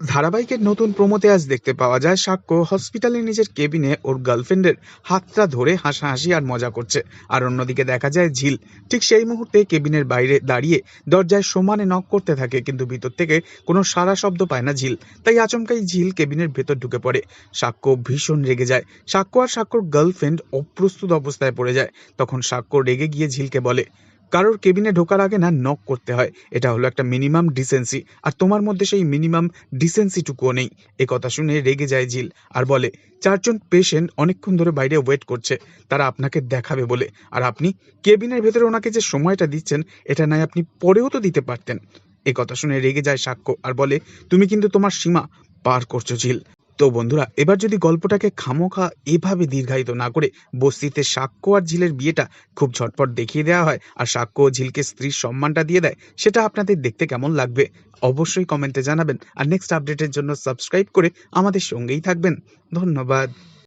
ধারাবাহিকের নতুন প্রোমোতে আজ দেখতে পাওয়া যায় সাক্ষ্য হসপিটালে নিজের কেবিনে ওর গার্লফ্রেন্ডের হাতটা ধরে হাসাহাসি আর মজা করছে। আর অন্যদিকে দেখা যায় ঝিল, ঠিক সেই মুহূর্তে কেবিনের বাইরে দাঁড়িয়ে দরজায় সমানে নক করতে থাকে, কিন্তু ভিতর থেকে কোনো সারা শব্দ পায় না ঝিল, তাই আচমকাই ঝিল কেবিনের ভেতর ঢুকে পড়ে। সাক্ষ্য ভীষণ রেগে যায়। সাক্ষ্য আর সাক্ষ্যর গার্লফ্রেন্ড অপ্রস্তুত অবস্থায় পড়ে যায়। তখন সাক্ষ্য রেগে গিয়ে ঝিলকে বলে কারোর কেবিনে ঢোকার আগে না নক করতে হয়। এটা হলো একটা মিনিমাম ডিসেন্সি আর তোমার মধ্যে সেই মিনিমাম ডিসেন্সিটুকুও নেই। এ কথা শুনে রেগে যায় ঝিল আর বলে, চারজন পেশেন্ট অনেকক্ষণ ধরে বাইরে ওয়েট করছে। তারা আপনাকে দেখাবে বলে। আর আপনি কেবিনের ভেতরে ওনাকে যে সময়টা দিচ্ছেন, এটা নয় আপনি পরেও তো দিতে পারতেন। এ কথা শুনে রেগে যায় সাক্ষ্য। আর বলে, তুমি কিন্তু তোমার সীমা পার করছ ঝিল তো বন্ধুরা, এবার যদি গল্পটাকে খামোখা এভাবে দীর্ঘায়িত না করে বস্তিতে সাক্ষ্য আর ঝিলের বিয়েটা খুব ঝটপট দেখিয়ে দেওয়া হয় আর সাক্ষ্য ও ঝিলকে স্ত্রীর সম্মানটা দিয়ে দেয়, সেটা আপনাদের দেখতে কেমন লাগবে? অবশ্যই কমেন্টে জানাবেন। আর নেক্সট আপডেটের জন্য সাবস্ক্রাইব করে আমাদের সঙ্গেই থাকবেন। ধন্যবাদ।